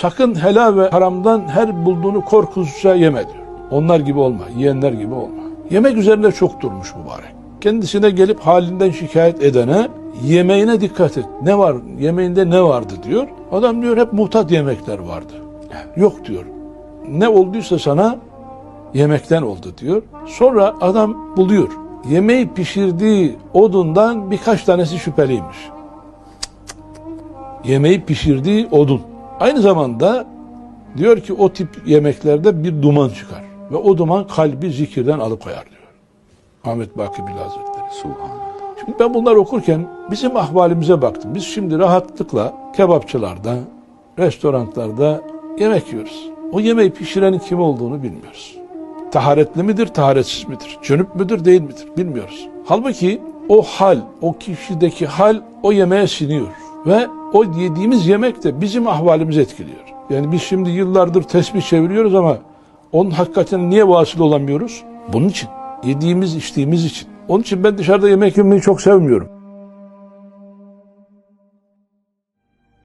sakın helal ve haramdan her bulduğunu korkusuzca yeme diyor. Onlar gibi olma, yiyenler gibi olma. Yemek üzerinde çok durmuş mübarek. Kendisine gelip halinden şikayet edene yemeğine dikkat et. Ne var? Yemeğinde ne vardı diyor. Adam diyor hep muhtat yemekler vardı. Yok diyor. Ne olduysa sana yemekten oldu diyor. Sonra adam buluyor. Yemeği pişirdiği odundan birkaç tanesi şüpheliymiş. Yemeği pişirdiği odun. Aynı zamanda diyor ki o tip yemeklerde bir duman çıkar. Ve o duman kalbi zikirden alıkoyar diyor. Ahmet Baki Bilal Hazretleri. Subhanallah. Şimdi ben bunları okurken bizim ahvalimize baktım. Biz şimdi rahatlıkla kebapçılarda, restoranlarda yemek yiyoruz. O yemeği pişirenin kim olduğunu bilmiyoruz. Taharetli midir, taharetsiz midir? Cönüp müdür, değil midir? Bilmiyoruz. Halbuki o hal, o kişideki hal o yemeğe siniyor. Ve o yediğimiz yemek de bizim ahvalimizi etkiliyor. Yani biz şimdi yıllardır tesbih çeviriyoruz ama onun hakikatine niye vasıl olamıyoruz? Bunun için. Yediğimiz, içtiğimiz için. Onun için ben dışarıda yemek yemeyi çok sevmiyorum.